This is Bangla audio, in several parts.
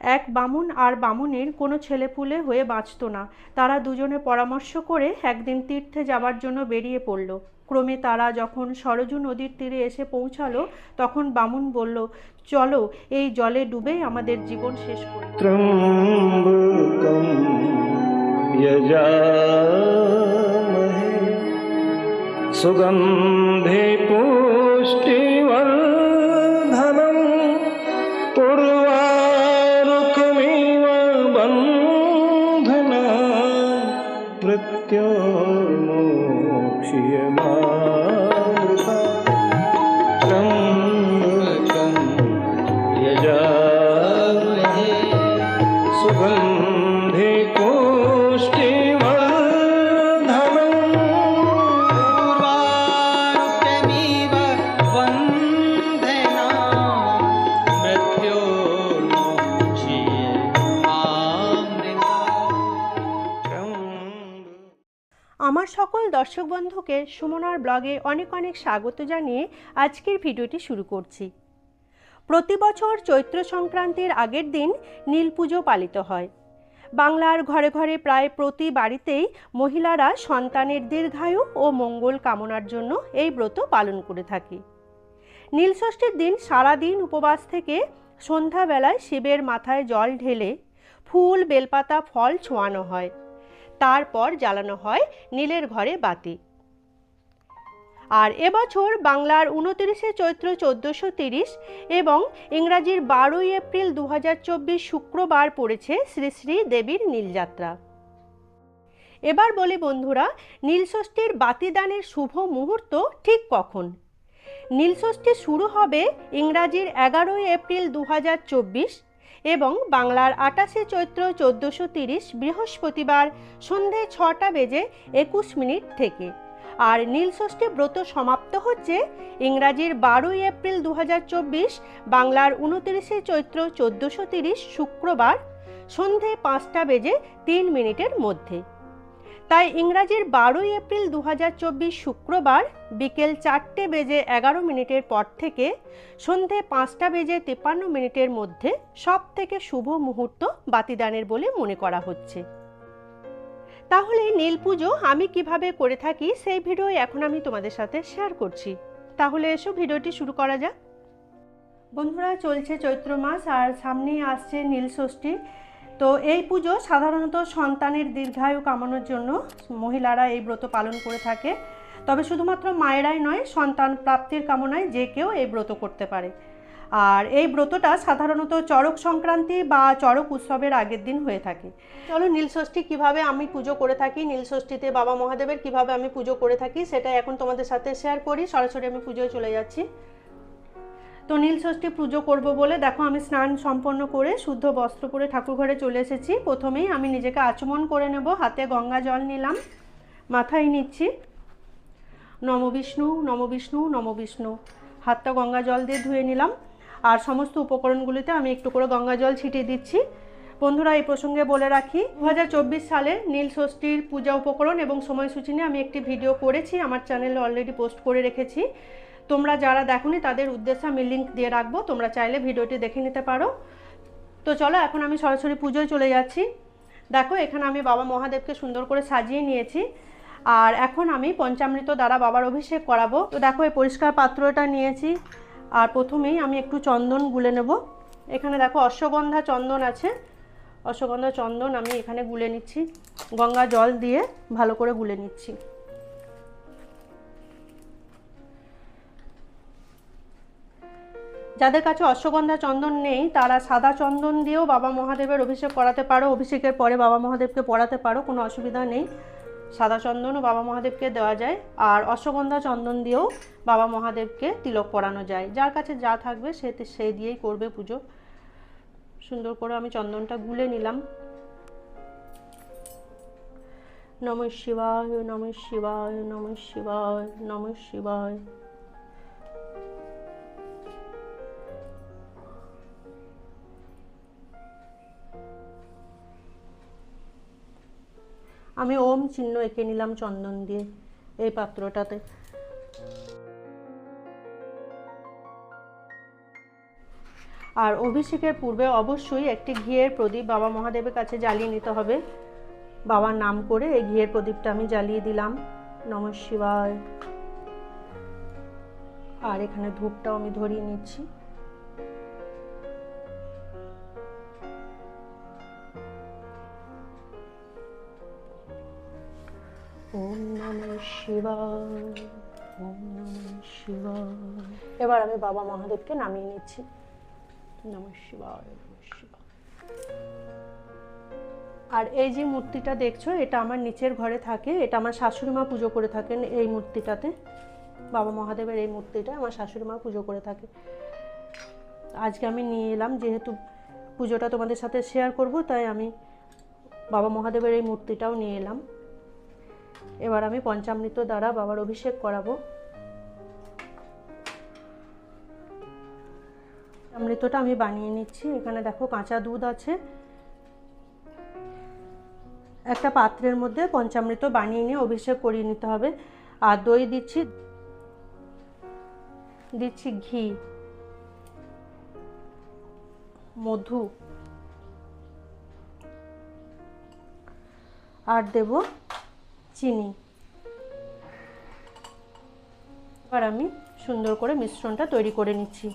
এক বামুন আর বামুনের কোনো ছেলেপুলে হয়ে বাঁচত না। তারা দুজনে পরামর্শ করে একদিন তীর্থে যাবার জন্য বেরিয়ে পড়ল। ক্রমে তারা যখন সরজু নদীর তীরে এসে পৌঁছালো, তখন বামুন বলল, চলো, এই জলে ডুবে আমাদের জীবন শেষ করি। সুগন্ধে পুষ্টি Shema বন্ধুকে সুমনার ব্লগে অনেক অনেক স্বাগত জানিয়ে আজকের ভিডিওটি শুরু করছি। প্রতি বছর চৈত্র সংক্রান্তির আগের দিন নীল পুজো পালিত হয়। বাংলার ঘরে ঘরে প্রায় প্রতি বাড়িতেই মহিলারা সন্তানের দীর্ঘায়ু ও মঙ্গল কামনার জন্য এই ব্রত পালন করে থাকে। নীলষষ্ঠীর দিন সারাদিন উপবাস থেকে সন্ধ্যাবেলায় শিবের মাথায় জল ঢেলে ফুল, বেলপাতা, ফল ছোঁয়ানো হয়। তারপর জ্বালানো হয় নীলের ঘরে বাতি। আর এবছর বাংলার উনতিরিশে চৈত্র চোদ্দোশো তিরিশ এবং ইংরাজির বারোই এপ্রিল দু হাজার চব্বিশ শুক্রবার পড়েছে শ্রী শ্রী দেবীর নীলযাত্রা। এবার বলি বন্ধুরা, নীলষষ্ঠীর বাতিদানের শুভ মুহূর্ত ঠিক কখন? নীলষষ্ঠী শুরু হবে ইংরাজির এগারোই এপ্রিল দু হাজার চব্বিশ এবং বাংলার আটাশে চৈত্র চোদ্দোশো তিরিশ বৃহস্পতিবার সন্ধে ছটা বেজে একুশ মিনিট থেকে। আর নীলষষ্ঠী ব্রত সমাপ্ত হচ্ছে ইংরাজির বারোই এপ্রিল দু হাজার চব্বিশ, বাংলার উনতিরিশে চৈত্র চোদ্দোশো শুক্রবার সন্ধে পাঁচটা বেজে তিন মিনিটের মধ্যে। তাই ইংরাজির বারোই এপ্রিল দু হাজার চব্বিশ শুক্রবার বিকেল চারটে বেজে এগারো মিনিটের পর থেকে সন্ধে পাঁচটা বেজে তেপান্ন মিনিটের মধ্যে সব থেকে শুভ মুহূর্ত বাতিদানের বলে মনে করা হচ্ছে। তাহলে নীল পুজো আমি কীভাবে করে থাকি সেই ভিডিও এখন আমি তোমাদের সাথে শেয়ার করছি। তাহলে এসো ভিডিওটি শুরু করা যাক। বন্ধুরা, চলছে চৈত্র মাস আর সামনেই আসছে নীল ষষ্ঠী। তো এই পুজো সাধারণত সন্তানের দীর্ঘায়ু কামানোর জন্য মহিলারা এই ব্রত পালন করে থাকে। তবে শুধুমাত্র মায়েরাই নয়, সন্তান প্রাপ্তির কামনায় যে কেউ এই ব্রত করতে পারে। আর এই ব্রতটা সাধারণত চড়ক সংক্রান্তি বা চড়ক উৎসবের আগের দিন হয়ে থাকে। চলো নীলষষ্ঠী কীভাবে আমি পুজো করে থাকি নীলষষ্ঠীতে বাবা মহাদেবের কীভাবে আমি পুজো করে থাকি সেটা এখন তোমাদের সাথে শেয়ার করি। সরাসরি আমি পুজোয় চলে যাচ্ছি। তো নীলষষ্ঠী পুজো করব বলে দেখো আমি স্নান সম্পন্ন করে শুদ্ধ বস্ত্র পরে ঠাকুর ঘরে চলে এসেছি। প্রথমেই আমি নিজেকে আচমন করে নেব, হাতে গঙ্গা জল নিলাম, মাথায় নিচ্ছি। নম বিষ্ণু নম বিষ্ণু নম বিষ্ণু। হাতটা গঙ্গা জল দিয়ে ধুয়ে নিলাম। আর সমস্ত উপকরণগুলিতে আমি একটু করে গঙ্গা জল ছিটিয়ে দিচ্ছি। বন্ধুরা, এই প্রসঙ্গে বলে রাখি দু হাজার চব্বিশ সালে নীল ষষ্ঠীর পূজা উপকরণ এবং সময়সূচি নিয়ে আমি একটি ভিডিও করেছি, আমার চ্যানেলে অলরেডি পোস্ট করে রেখেছি। তোমরা যারা দেখোনি, তাদের উদ্দেশ্যে আমি লিঙ্ক দিয়ে রাখব, তোমরা চাইলে ভিডিওটি দেখে নিতে পারো। তো চলো, এখন আমি সরাসরি পুজোয় চলে যাচ্ছি। দেখো, এখানে আমি বাবা মহাদেবকে সুন্দর করে সাজিয়ে নিয়েছি, আর এখন আমি পঞ্চামৃত দ্বারা বাবার অভিষেক করাবো। তো দেখো, এই পরিষ্কার পাত্রটা নিয়েছি। আর প্রথমেই আমি একটু চন্দন গুলে নেব। এখানে দেখো অশ্বগন্ধা চন্দন আছে। অশ্বগন্ধা চন্দন আমি এখানে গুলে নিচ্ছি। গঙ্গা জল দিয়ে ভালো করে গুলে নিচ্ছি। যাদের কাছে অশ্বগন্ধা চন্দন নেই, তারা সাদা চন্দন দিয়েও বাবা মহাদেবের অভিষেক করাতে পারো। অভিষেকের পরে বাবা মহাদেবকে পড়াতে পারো, কোনো অসুবিধা নেই। সাদা চন্দনও বাবা মহাদেবকে দেওয়া যায় আর অশ্বগন্ধা চন্দন দিয়েও বাবা মহাদেবকে তিলক পরানো যায়। যার কাছে যা থাকবে সে সে দিয়েই করবে পুজো। সুন্দর করে আমি চন্দনটা গুলে নিলাম। নম শিবায় নম শিবায় নম শিবায় নম শিবায়। আমি ওম চিহ্ন এঁকে নিলাম চন্দন দিয়ে এই পাত্রটাতে। আর অভিষেকের পূর্বে অবশ্যই একটি ঘিয়ের প্রদীপ বাবা মহাদেবের কাছে জ্বালিয়ে নিতে হবে। বাবার নাম করে এই ঘিয়ের প্রদীপটা আমি জ্বালিয়ে দিলাম। নম শিবায়। আর এখানে ধূপটাও আমি ধরিয়ে নিচ্ছি। নমঃ এবার আমি বাবা মহাদেবকে নামিয়ে নিচ্ছি। আর এই যে মূর্তিটা দেখছ, এটা আমার নিচের ঘরে থাকে। এটা আমার শাশুড়ি মা পুজো করে থাকেন এই মূর্তিটাতে। বাবা মহাদেবের এই মূর্তিটা আমার শাশুড়ি মা পুজো করে থাকে। আজকে আমি নিয়ে এলাম, যেহেতু পুজোটা তোমাদের সাথে শেয়ার করব, তাই আমি বাবা মহাদেবের এই মূর্তিটাও নিয়ে এলাম। এবার আমি পঞ্চামৃত দ্বারা বাবার অভিষেক করাবো। অমৃতটা আমি বানিয়ে নিচ্ছি। এখানে দেখো কাঁচা দুধ আছে। একটা পাত্রের মধ্যে পঞ্চামৃত বানিয়ে নিয়ে অভিষেক করিয়ে নিতে হবে। আর দই দিচ্ছি। দিচ্ছি ঘি। মধু। আর দেব চিনি। এবার আমি সুন্দর করে মিশ্রণটা তৈরি করে নিচ্ছি।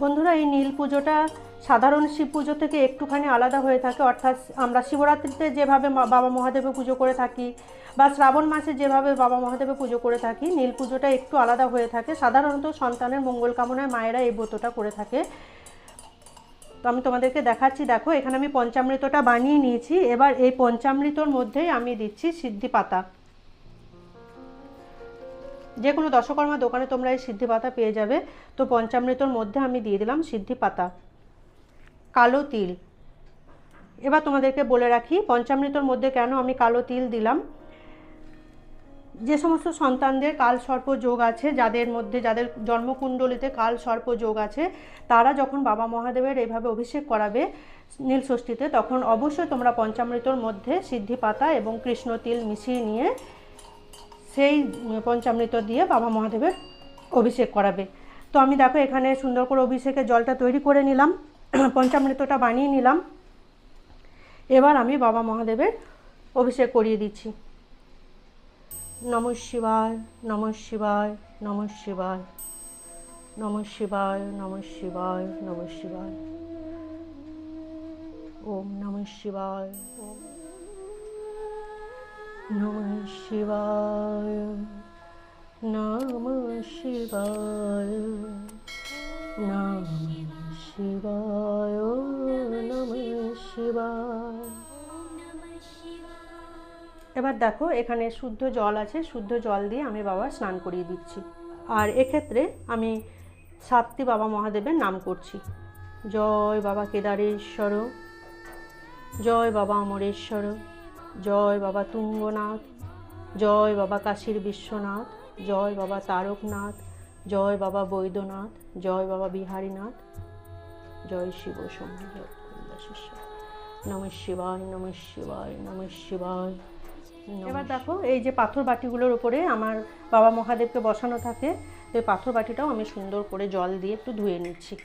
বন্ধুরা, এই নীল পুজোটা সাধারণ শিব পুজো থেকে একটুখানি আলাদা হয়ে থাকে। অর্থাৎ আমরা শিবরাত্রিতে যেভাবে বাবা মহাদেবের পুজো করে থাকি বা শ্রাবণ মাসে যেভাবে বাবা মহাদেবের পুজো করে থাকি, নীল পুজোটা একটু আলাদা হয়ে থাকে। সাধারণত সন্তানের মঙ্গল কামনায় মায়েরা এই ব্রতটা করে থাকে। তো আমি তোমাদেরকে দেখাচ্ছি, দেখো, এখানে আমি পঞ্চামৃতটা বানিয়ে নিয়েছি। এবার এই পঞ্চামৃতর মধ্যেই আমি দিচ্ছি সিদ্ধি পাতা। যে কোনো দশকর্মা দোকানে তোমরা এই সিদ্ধি পাতা পেয়ে যাবে। তো পঞ্চামৃতর মধ্যে আমি দিয়ে দিলাম সিদ্ধি পাতা। কালো তিল। এবার তোমাদেরকে বলে রাখি, পঞ্চামৃতর মধ্যে কেন আমি কালো তিল দিলাম? যে সমস্ত সন্তানদের কাল সর্প যোগ আছে, যাদের মধ্যে, যাদের জন্মকুণ্ডলিতে কাল সর্প যোগ আছে, তারা যখন বাবা মহাদেবের এইভাবে অভিষেক করাবে নীল ষষ্ঠীতে, তখন অবশ্যই তোমরা পঞ্চামৃতর মধ্যে সিদ্ধি পাতা এবং কৃষ্ণ তিল মিশিয়ে নিয়ে সেই পঞ্চামৃত দিয়ে বাবা মহাদেবের অভিষেক করাবে। তো আমি দেখো এখানে সুন্দর করে অভিষেকের জলটা তৈরি করে নিলাম, পঞ্চামৃতটা বানিয়ে নিলাম। এবার আমি বাবা মহাদেবের অভিষেক করিয়ে দিচ্ছি। নম শিবায় নম শিবায় নম শিবায় নম শিবায় নম শিবায় নম শিবায়। ওম নম শিবায় ওম নম শিবায় নম শিবায় নম শিবায় নম শিবায়। এবার দেখো, এখানে শুদ্ধ জল আছে, শুদ্ধ জল দিয়ে আমি বাবা স্নান করিয়ে দিচ্ছি। আর এক্ষেত্রে আমি সাতটি বাবা মহাদেবের নাম করছি। জয় বাবা কেদারেশ্বর, জয় বাবা অমরেশ্বর, জয় বাবা তুঙ্গনাথ, জয় বাবা কাশীর বিশ্বনাথ, জয় বাবা তারকনাথ, জয় বাবা বৈদ্যনাথ, জয় বাবা বিহারীনাথ, জয় শিব জয় নম শিবায় নম শিবায় নম শিবায়। এবার দেখো, এই যে পাথর বাটিগুলোর উপরে আমার বাবা মহাদেবকে বসানো থাকে তো এই পাথর বাটিটাও আমি সুন্দর করে জল দিয়ে একটু ধুয়ে নিচ্ছি।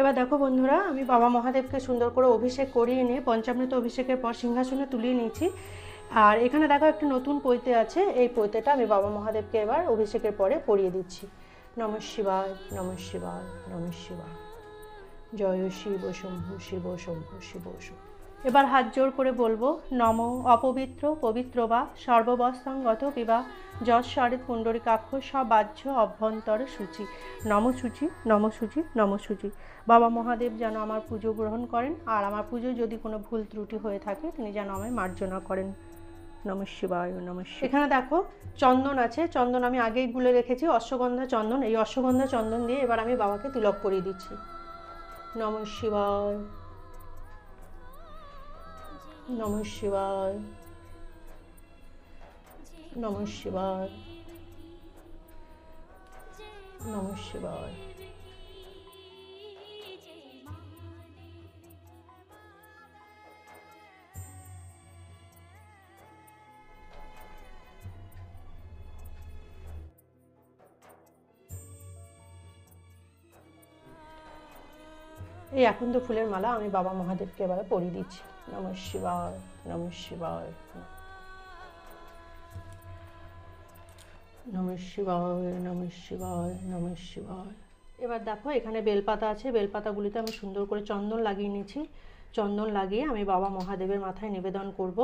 এবার দেখো বন্ধুরা, আমি বাবা মহাদেবকে সুন্দর করে অভিষেক করিয়ে নিয়ে পঞ্চামৃত অভিষেকের পর সিংহাসনে তুলিয়ে নিয়েছি। আর এখানে দেখো একটা নতুন পৈতে আছে। এই পৈতেটা আমি বাবা মহাদেবকে এবার অভিষেকের পরে পরিয়ে দিচ্ছি। নম শিবায় নম শিবায় নম শিবায়। জয় শিব শম্ভু শিব শম্ভু শিব শম্ভু। এবার হাত জোর করে বলব, নম অপবিত্র, পবিত্র বা সর্ববস্থাঙ্গত বিবা যশ্বরের পুণ্ডরিকাক্ষ সবাহ্য অভ্যন্তর সূচি। নম সূচি নম সূচি নম সূচি। বাবা মহাদেব যেন আমার পুজো গ্রহণ করেন, আর আমার পুজোয় যদি কোনো ভুল ত্রুটি হয়ে থাকে, তিনি যেন আমায় মার্জনা করেন। নম শিবায়, নম এখানে দেখো, চন্দন আছে। চন্দন আমি আগেই গুলে রেখেছি, অশ্বগন্ধা চন্দন। এই অশ্বগন্ধা চন্দন দিয়ে এবার আমি বাবাকে তিলক করিয়ে দিচ্ছি। নম শিবায়। নম শিবায়। নম শিবায়। নম শিবায়। এই আকন্দ ফুলের মালা আমি বাবা মহাদেবকে এবারে পরিয়ে দিচ্ছি। নম শিবায় নম শিবায়। নম শিবায় নম শিবায় নম শিবায়। এবার দেখো, এখানে বেলপাতা আছে। বেলপাতাগুলিতে আমি সুন্দর করে চন্দন লাগিয়ে নিয়েছি। চন্দন লাগিয়ে আমি বাবা মহাদেবের মাথায় নিবেদন করব।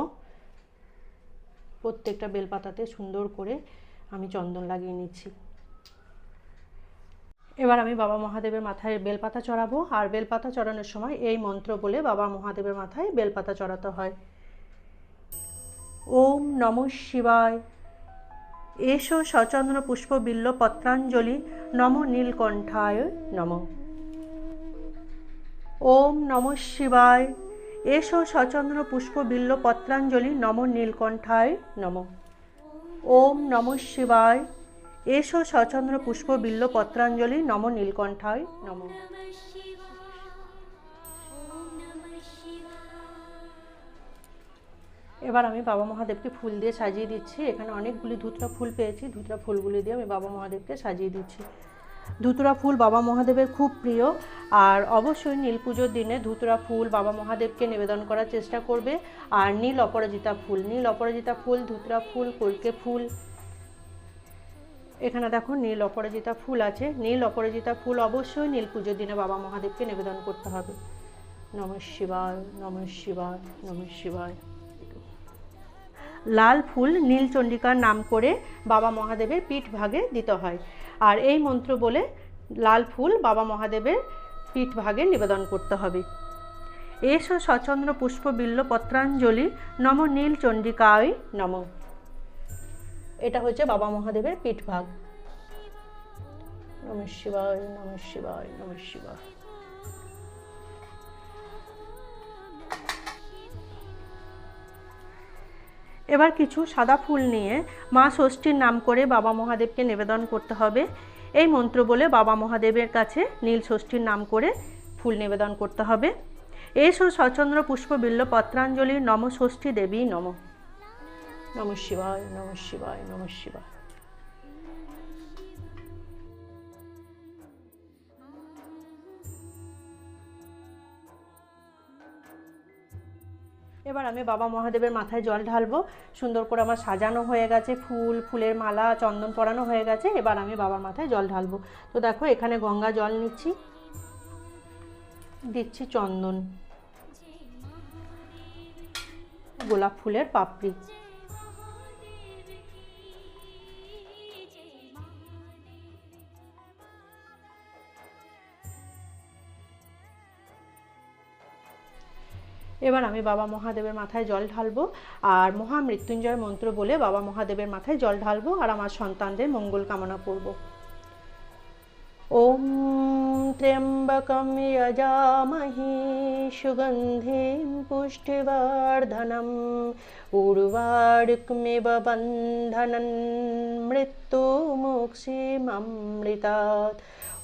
প্রত্যেকটা বেলপাতাতে সুন্দর করে আমি চন্দন লাগিয়ে নিচ্ছি। এবার আমি বাবা মহাদেবের মাথায় বেলপাতা চড়াবো। আর বেলপাতা চড়ানোর সময় এই মন্ত্র বলে বাবা মহাদেবের মাথায় বেলপাতা চড়াতে হয়। ওম নম শিবায়। এসো সচন্দ্র পুষ্প বিল্ল পত্রাঞ্জলি নম নীলকণ্ঠায় নম। ওম নম শিবায়। এসো সচন্দ্র পুষ্প বিল্ল পত্রাঞ্জলি নম নীলকণ্ঠায় নম। ওম নম শিবায়। এসো সচন্দ্র পুষ্প বিল্ল পত্রাঞ্জলি, নম নীলকণ্ঠায় নম। এবার আমি বাবা মহাদেবকে ফুল দিয়ে সাজিয়ে দিচ্ছি। এখানে অনেকগুলি ধুতরা ফুল পেয়েছি। ধুতরা ফুলগুলি দিয়ে আমি বাবা মহাদেবকে সাজিয়ে দিচ্ছি। ধুতুরা ফুল বাবা মহাদেবের খুব প্রিয়। আর অবশ্যই নীল পুজোর দিনে ধুতুরা ফুল বাবা মহাদেবকে নিবেদন করার চেষ্টা করবে। আর নীল অপরাজিতা ফুল, নীল অপরাজিতা ফুল, ধুতরা ফুল, কলকে ফুল এখানে দেখো নীল অপরাজিতা ফুল আছে। নীল অপরাজিতা ফুল অবশ্যই নীল পুজোর দিনে বাবা মহাদেবকে নিবেদন করতে হবে। নম শিবায় নম শিবায় নম শিবায়। লাল ফুল নীলচণ্ডিকার নাম করে বাবা মহাদেবের পিঠ ভাগে দিতে হয়। আর এই মন্ত্র বলে লাল ফুল বাবা মহাদেবের পিঠ ভাগে নিবেদন করতে হবে। এসো সচন্দ্র পুষ্প বিল্ল পত্রাঞ্জলি নম নীল চণ্ডিকায় নম। এটা হচ্ছে বাবা মহাদেবের পিঠ ভাগ নম শিবায় নম শিবায় নম শিবায়। এবার কিছু সাদা ফুল নিয়ে মা ষষ্ঠীর নাম করে বাবা মহাদেবকে নিবেদন করতে হবে। এই মন্ত্র বলে বাবা মহাদেবের কাছে নীল ষষ্ঠীর নাম করে ফুল নিবেদন করতে হবে। এসো সচন্দ্র পুষ্প বিল্ল পত্রাঞ্জলি নম ষষ্ঠী দেবী নম। নম শিবায় নম শিবায় নম শিবায়। এবার আমি বাবা মহাদেবের মাথায় জল ঢালবো। সুন্দর করে আমার সাজানো হয়ে গেছে, ফুল, ফুলের মালা, চন্দন পরানো হয়ে গেছে। এবার আমি বাবার মাথায় জল ঢালবো। তো দেখো, এখানে গঙ্গা জল নিচ্ছি। দিচ্ছি চন্দন। গোলাপ ফুলের পাপড়ি। এবার আমি বাবা মহাদেবের মাথায় জল ঢালবো আর মহামৃত্যুঞ্জয় মন্ত্র বলে বাবা মহাদেবের মাথায় জল ঢালবো আর আমার সন্তানদের মঙ্গল কামনা করব। ওম ত্র্যম্বকম যজামহি সুগন্ধিম পুষ্টিবর্ধনম উর্বারুকমিব বন্ধনন মৃত্যুমুক্ষিমমৃতাৎ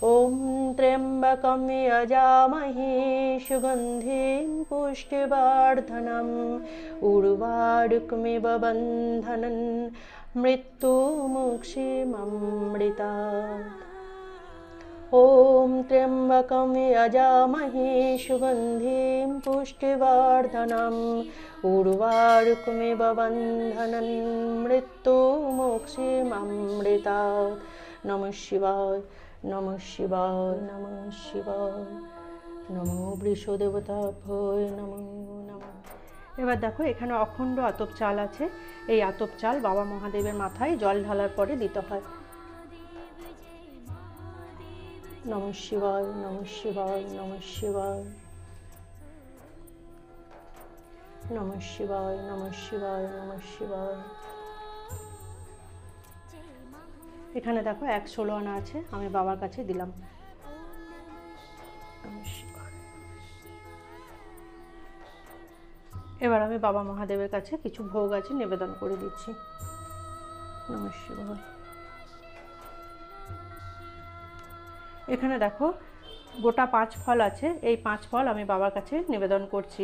ॐ त्र्यम्बकं यजामहे सुगन्धिं पुष्टिवर्धनम् उर्वारुकमिव बन्धनं मृत्युमुक्षिममृतात्। ॐ त्र्यम्बकं यजामहे सुगन्धिं पुष्टिवर्धनम् उर्वारुकमिव बन्धनं मृत्युमुक्षिममृतात्। नमः शिवाय নমঃ শিবায় নমঃ শিবায়, নমো বৃষদেবতা ভয় নমো নম। এবার দেখো, এখানে অখণ্ড আতপ চাল আছে। এই আতপ চাল বাবা মহাদেবের মাথায় জল ঢালার পরে দিতে হয়। নম শিবায় নম শিবায় নম শিবায়। নম শিবায় নম শিবায় নম শিবায়। এখানে দেখো এক ষোলো আনা আছে, আমি বাবার কাছে দিলাম। এবার আমি বাবা মহাদেবের কাছে কিছু ভোগ আছে, নিবেদন করে দিচ্ছি। নমস্কার এখানে দেখো গোটা পাঁচ ফল আছে, এই পাঁচ ফল আমি বাবার কাছে নিবেদন করছি।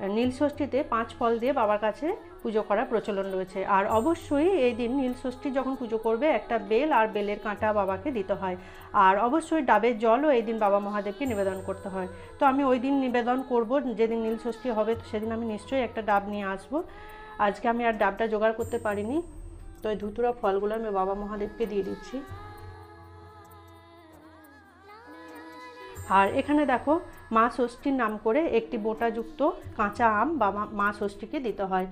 নীল ষষ্ঠীতে পাঁচ ফল দিয়ে বাবার কাছে পুজো করার প্রচলন রয়েছে। আর অবশ্যই এই দিন নীল ষষ্ঠী যখন পুজো করবে, একটা বেল আর বেলের কাঁটা বাবাকে দিতে হয়। আর অবশ্যই ডাবের জলও এই দিন বাবা মহাদেবকে নিবেদন করতে হয়। তো আমি ওই দিন নিবেদন করব, যেদিন নীল ষষ্ঠী হবে, তো সেদিন আমি নিশ্চয়ই একটা ডাব নিয়ে আসব। আজকে আমি আর ডাবটা জোগাড় করতে পারিনি। তো এই ধুতুরা ফলগুলো আমি বাবা মহাদেবকে দিয়ে দিচ্ছি। আর এখানে দেখো মা ষষ্ঠীর নাম করে একটি বোটাযুক্ত কাঁচা আম বা মা ষষ্ঠীকে দিতে হয়।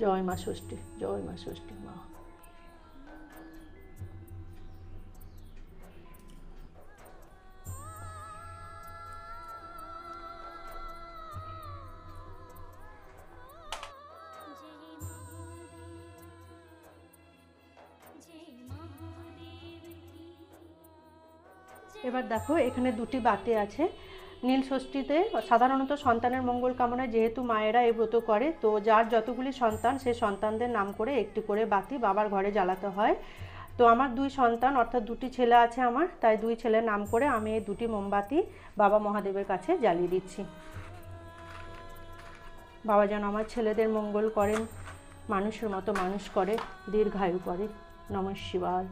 জয় মা ষষ্ঠী, জয় মা ষষ্ঠী। দেখো, এখানে দুটি বাতি আছে। নীল ষষ্ঠীতে সাধারণত সন্তানের মঙ্গল কামনায় যেহেতু মায়েরা এই ব্রত করে, তো যার যতগুলি সন্তান সেই সন্তানদের নাম করে একটি করে বাতি বাবার ঘরে জ্বালাতে হয়। তো আমার দুই সন্তান, অর্থাৎ দুটি ছেলে আছে আমার, তাই দুই ছেলের নাম করে আমি এই দুটি মোমবাতি বাবা মহাদেবের কাছে জ্বালিয়ে দিচ্ছি। বাবা যেন আমার ছেলেদের মঙ্গল করেন, মানুষের মতো মানুষ করে, দীর্ঘায়ু করে। নম শিবায়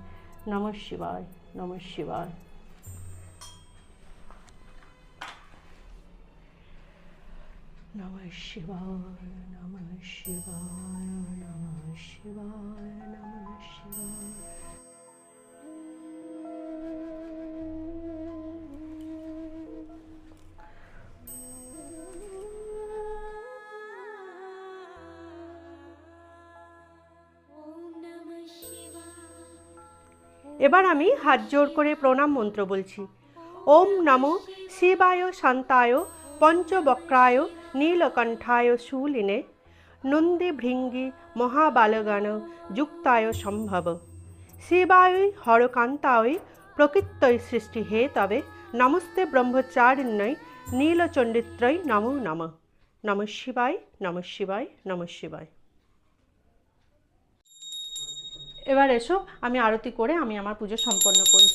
নম শিবায় নম শিবায়। নমঃ শিবায় নমঃ শিবায় নমঃ শিবায় নমঃ শিবায় এবার আমি হাত জোর করে প্রণাম মন্ত্র বলছি। ওম নমো শিবায় শান্তায় পঞ্চবক্রায় নীলকণ্ঠায় শূলিনে, নন্দী ভৃঙ্গি মহাবালগান যুক্তায় সম্ভব। শিবায় হরকান্তায় প্রকৃতই সৃষ্টি হে তবে, নমস্তে ব্রহ্মচারিণ্যই নীলচণ্ডিত্রয় নমো নম। নম শিবায় নম শিবায় নম শিবায়। এবার এসো, আমি আরতি করে আমি আমার পুজো সম্পন্ন করি।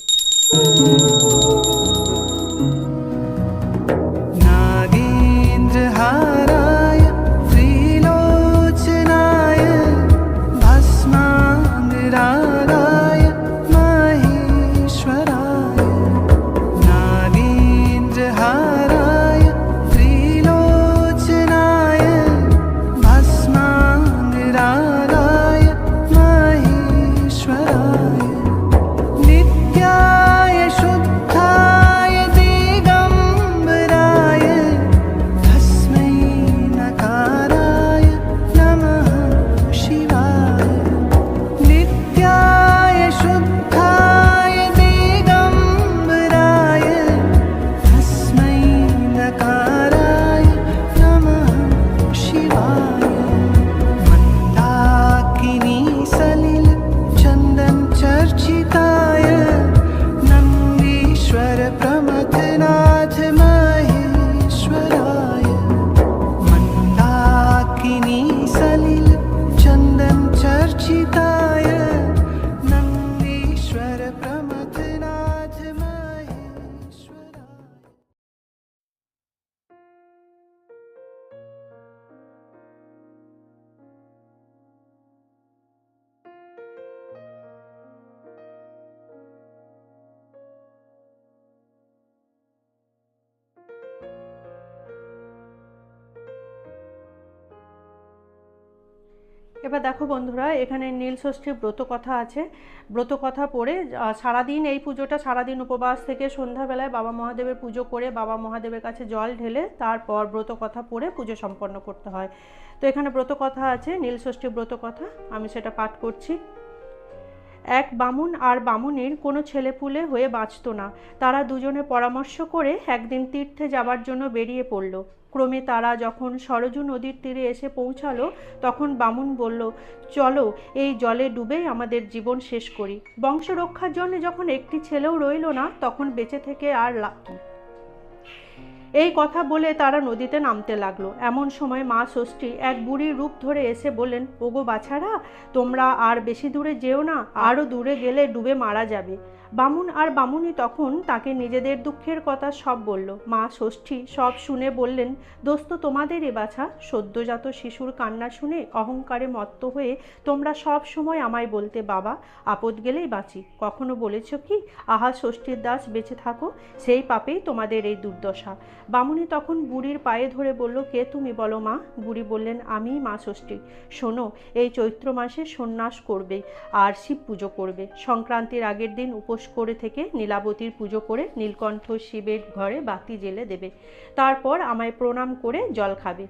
এবার দেখো বন্ধুরা, এখানে নীল ষষ্ঠীর ব্রত কথা আছে। ব্রত কথা পড়ে সারাদিন এই পুজোটা সারাদিন উপবাস থেকে সন্ধ্যাবেলায় বাবা মহাদেবের পুজো করে বাবা মহাদেবের কাছে জল ঢেলে তারপর ব্রত কথা পড়ে পুজো সম্পন্ন করতে হয়। তো এখানে ব্রত কথা আছে, নীল ষষ্ঠী ব্রত কথা, আমি সেটা পাঠ করছি। এক বামুন আর বামুনির কোনো ছেলেপুলে হয়ে বাঁচত না। তারা দুজনে পরামর্শ করে একদিন তীর্থে যাবার জন্য বেরিয়ে পড়ল। ক্রমে তারা যখন সরজু নদীর তীরে এসে পৌঁছালো, তখন বামুন বলল, চলো, এই জলে ডুবেই আমাদের জীবন শেষ করি। বংশ রক্ষার জন্য যখন একটি ছেলেও রইল না, তখন বেঁচে থেকে আর লাভ? এই কথা বলে তারা নদীতে নামতে লাগল। এমন সময় মা ষষ্ঠী এক বুড়ির রূপ ধরে এসে বললেন, ওগো বাছারা, তোমরা আর বেশি দূরে যেও না আরও দূরে গেলে ডুবে মারা যাবে। বামুন আর বামুনি তখন তাকে নিজেদের দুঃখের কথা সব বলল। মা ষষ্ঠী সব শুনে বললেন, দোস্ত, তোমাদের এ বাছা। সদ্যজাত শিশুর কান্না শুনে অহংকারে মত্ত হয়ে তোমরা সব সময় আমায় বলতে বাবা, আপদ গেলেই বাঁচি। কখনো বলেছ কি, আহা ষষ্ঠীর দাস বেঁচে থাকো, সেই পাপেই তোমাদের এই দুর্দশা। বামুনি তখন বুড়ির পায়ে ধরে বলল, কে তুমি বলো মা? বুড়ি বললেন, আমি মা ষষ্ঠী। শোনো, এই চৈত্র মাসে সন্ন্যাস করবে আর শিব পুজো করবে। সংক্রান্তির আগের দিন উপোস করে থেকে নীলাবতীর পুজো করে নীলকণ্ঠ শিবের ঘরে বাতি জেলে দেবে। তারপর আমায় প্রণাম করে জল খাবে।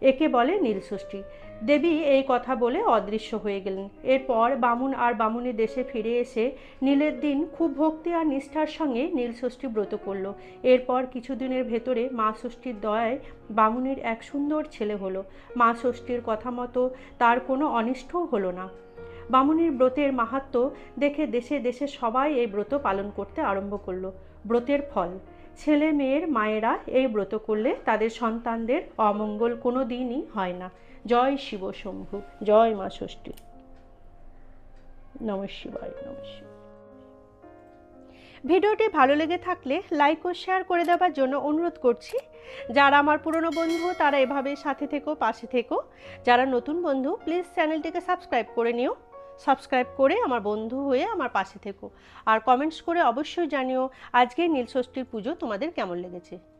একে বলে নীলষষ্ঠী। দেবী এই কথা বলে অদৃশ্য হয়ে গেলেন। এরপর বামুন আর বামুনি দেশে ফিরে এসে নীলের দিন খুব ভক্তি আর নিষ্ঠার সঙ্গে নীলষষ্ঠী ব্রত করল। এরপর কিছুদিনের ভেতরে মা ষষ্ঠীর দয়ায় বামুনির এক সুন্দর ছেলে হলো। মা ষষ্ঠীর কথা মতো তার কোনো অনিষ্টও হলো না। বামুনির ব্রতের মাহাত্ম্য দেখে দেশে দেশে সবাই এই ব্রত পালন করতে আরম্ভ করল। ব্রতের ফল। ছেলে মেয়ের মায়েরা এই ব্রত করলে তাদের সন্তানদের অমঙ্গল কোনো দিনই হয় না। জয় শিব শম্ভু। জয় মা ষষ্ঠী। নম ভিডিওটি ভালো লেগে থাকলে লাইক ও শেয়ার করে দেওয়ার জন্য অনুরোধ করছি। যারা আমার পুরনো বন্ধু, তারা এভাবে সাথে থেকো, পাশে থেকো। যারা নতুন বন্ধু, প্লিজ চ্যানেলটিকে সাবস্ক্রাইব করে নিও। সাবস্ক্রাইব করে আমার বন্ধু হয়ে আমার পাশে থেকো। আর কমেন্টস করে অবশ্যই জানিও আজকে নীলষষ্ঠীর পুজো তোমাদের কেমন লেগেছে।